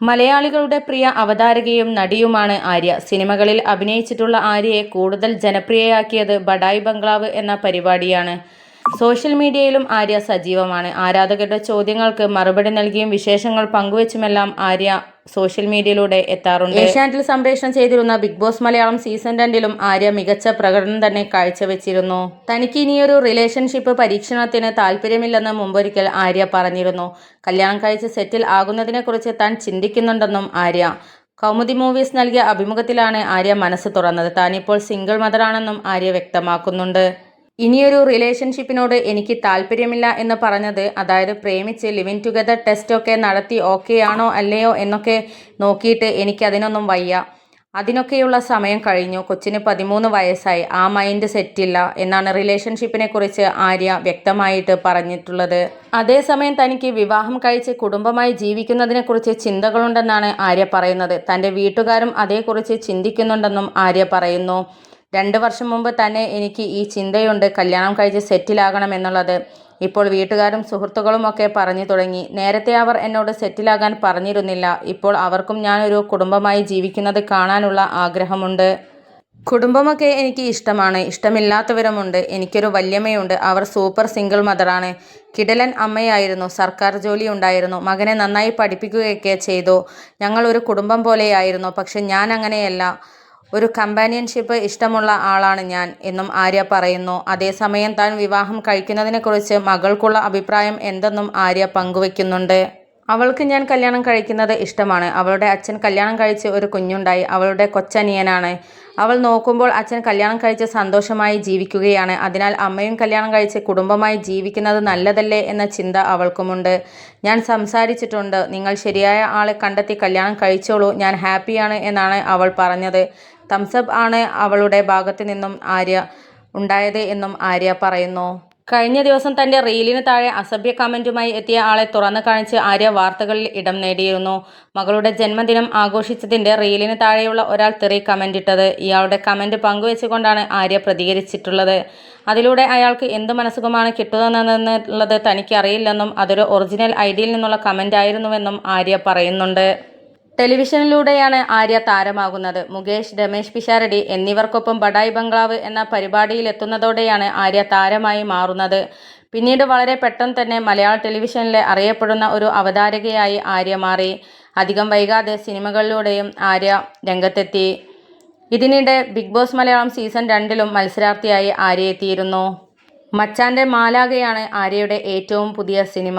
മലയാളികളുടെ പ്രിയ അവതാരകയും നടിയുമാണ് ആര്യ. സിനിമകളിൽ അഭിനയിച്ചിട്ടുള്ള ആര്യയെ കൂടുതൽ ജനപ്രിയയാക്കിയത് ബഡായി ബംഗ്ലാവ് എന്ന പരിപാടിയാണ്. സോഷ്യൽ മീഡിയയിലും ആര്യ സജീവമാണ്. ആരാധകരുടെ ചോദ്യങ്ങൾക്ക് മറുപടി നൽകിയും വിശേഷങ്ങൾ പങ്കുവച്ചുമെല്ലാം ആര്യ സോഷ്യൽ മീഡിയയിലൂടെ എത്താറുണ്ട്. ഏഷ്യാനെറ്റിൽ സംപ്രേഷണം ചെയ്തിരുന്ന ബിഗ് ബോസ് മലയാളം സീസൺ രണ്ടിലും ആര്യ മികച്ച പ്രകടനം തന്നെ കാഴ്ചവെച്ചിരുന്നു. തനിക്ക് ഇനിയൊരു റിലേഷൻഷിപ്പ് പരീക്ഷണത്തിന് താല്പര്യമില്ലെന്ന് മുമ്പൊരിക്കൽ ആര്യ പറഞ്ഞിരുന്നു. കല്യാണം കഴിച്ച് സെറ്റിൽ ആകുന്നതിനെക്കുറിച്ച് താൻ ചിന്തിക്കുന്നുണ്ടെന്നും ആര്യ. കൗമുദി മൂവീസ് നൽകിയ അഭിമുഖത്തിലാണ് ആര്യ മനസ്സ് തുറന്നത്. താനിപ്പോൾ സിംഗിൾ മദറാണെന്നും ആര്യ വ്യക്തമാക്കുന്നുണ്ട്. ഇനിയൊരു റിലേഷൻഷിപ്പിനോട് എനിക്ക് താല്പര്യമില്ല എന്ന് പറഞ്ഞത് അതായത് പ്രേമിച്ച് ലിവിങ് ടുഗദർ ടെസ്റ്റ് ഒക്കെ നടത്തി ഓക്കെ ആണോ അല്ലയോ എന്നൊക്കെ നോക്കിയിട്ട് എനിക്ക് അതിനൊന്നും വയ്യ. അതിനൊക്കെയുള്ള സമയം കഴിഞ്ഞു. കൊച്ചിന് പതിമൂന്ന് വയസ്സായി. ആ മൈൻഡ് സെറ്റില്ല എന്നാണ് റിലേഷൻഷിപ്പിനെ കുറിച്ച് ആര്യ വ്യക്തമായിട്ട് പറഞ്ഞിട്ടുള്ളത്. അതേസമയം തനിക്ക് വിവാഹം കഴിച്ച് കുടുംബമായി ജീവിക്കുന്നതിനെക്കുറിച്ച് ചിന്തകളുണ്ടെന്നാണ് ആര്യ പറയുന്നത്. തന്റെ വീട്ടുകാരും അതേക്കുറിച്ച് ചിന്തിക്കുന്നുണ്ടെന്നും ആര്യ പറയുന്നു. രണ്ട് വർഷം മുമ്പ് തന്നെ എനിക്ക് ഈ ചിന്തയുണ്ട് കല്യാണം കഴിച്ച് സെറ്റിലാകണം എന്നുള്ളത്. ഇപ്പോൾ വീട്ടുകാരും സുഹൃത്തുക്കളും ഒക്കെ പറഞ്ഞു തുടങ്ങി. നേരത്തെ അവർ എന്നോട് സെറ്റിലാകാൻ പറഞ്ഞിരുന്നില്ല. ഇപ്പോൾ അവർക്കും ഞാനൊരു കുടുംബമായി ജീവിക്കുന്നത് കാണാനുള്ള ആഗ്രഹമുണ്ട്. കുടുംബമൊക്കെ എനിക്ക് ഇഷ്ടമാണ്. ഇഷ്ടമില്ലാത്തവരുമുണ്ട്. എനിക്കൊരു വല്യമ്മയുണ്ട്. അവർ സൂപ്പർ സിംഗിൾ മദറാണ്. കിടലൻ അമ്മയായിരുന്നു. സർക്കാർ ജോലി ഉണ്ടായിരുന്നു. മകനെ നന്നായി പഠിപ്പിക്കുകയൊക്കെ ചെയ്തു. ഞങ്ങൾ ഒരു കുടുംബം പോലെയായിരുന്നു. പക്ഷെ ഞാൻ അങ്ങനെയല്ല. ഒരു കമ്പാനിയൻഷിപ്പ് ഇഷ്ടമുള്ള ആളാണ് ഞാൻ എന്നും ആര്യ പറയുന്നു. അതേസമയം താൻ വിവാഹം കഴിക്കുന്നതിനെക്കുറിച്ച് മകൾക്കുള്ള അഭിപ്രായം എന്തെന്നും ആര്യ പങ്കുവെക്കുന്നുണ്ട്. അവൾക്ക് ഞാൻ കല്യാണം കഴിക്കുന്നത് ഇഷ്ടമാണ്. അവളുടെ അച്ഛൻ കല്യാണം കഴിച്ച് ഒരു കുഞ്ഞുണ്ടായി. അവളുടെ കൊച്ചനിയനാണ്. അവൾ നോക്കുമ്പോൾ അച്ഛൻ കല്യാണം കഴിച്ച് സന്തോഷമായി ജീവിക്കുകയാണ്. അതിനാൽ അമ്മയും കല്യാണം കഴിച്ച് കുടുംബമായി ജീവിക്കുന്നത് നല്ലതല്ലേ എന്ന ചിന്ത അവൾക്കുമുണ്ട്. ഞാൻ സംസാരിച്ചിട്ടുണ്ട്. നിങ്ങൾ ശരിയായ ആളെ കണ്ടെത്തി കല്യാണം കഴിച്ചോളൂ. ഞാൻ ഹാപ്പിയാണ് എന്നാണ് അവൾ പറഞ്ഞത്. തംസപ്പ് ആണ് അവളുടെ ഭാഗത്തു നിന്നും ആര്യ ഉണ്ടായത് എന്നും ആര്യ പറയുന്നു. കഴിഞ്ഞ ദിവസം തന്റെ റീലിന് താഴെ അസഭ്യ കമന്റുമായി എത്തിയ ആളെ തുറന്നു കാണിച്ച് ആര്യ വാർത്തകളിൽ ഇടം നേടിയിരുന്നു. മകളുടെ ജന്മദിനം ആഘോഷിച്ചതിന്റെ റീലിന് താഴെയുള്ള ഒരാൾ തെറി കമന്റ് ഇട്ടത് ഇയാളുടെ കമന്റ് പങ്കുവെച്ചുകൊണ്ടാണ് ആര്യ പ്രതികരിച്ചിട്ടുള്ളത്. അതിലൂടെ അയാൾക്ക് എന്ത് മനസ്സുഖമാണ് കിട്ടുന്നതെന്നുള്ളത് തനിക്കറിയില്ലെന്നും അതൊരു ഒറിജിനൽ ഐഡിയിൽ നിന്നുള്ള കമന്റ് ആയിരുന്നുവെന്നും ആര്യ പറയുന്നുണ്ട്. ടെലിവിഷനിലൂടെയാണ് ആര്യ താരമാകുന്നത്. മുകേഷ് രമേശ് പിഷാരടി എന്നിവർക്കൊപ്പം ബഡായി ബംഗ്ലാവ് എന്ന പരിപാടിയിൽ എത്തുന്നതോടെയാണ് ആര്യ താരമായി മാറുന്നത്. പിന്നീട് വളരെ പെട്ടെന്ന് തന്നെ മലയാള ടെലിവിഷനിലെ അറിയപ്പെടുന്ന ഒരു അവതാരകയായി ആര്യ മാറി. അധികം വൈകാതെ സിനിമകളിലൂടെയും ആര്യ രംഗത്തെത്തി. ഇതിനിടെ ബിഗ് ബോസ് മലയാളം സീസൺ രണ്ടിലും മത്സരാർത്ഥിയായി ആര്യ എത്തിയിരുന്നു മച്ചാന്റെ മാലാകയാണ് ആര്യയുടെ ഏറ്റവും പുതിയ സിനിമ.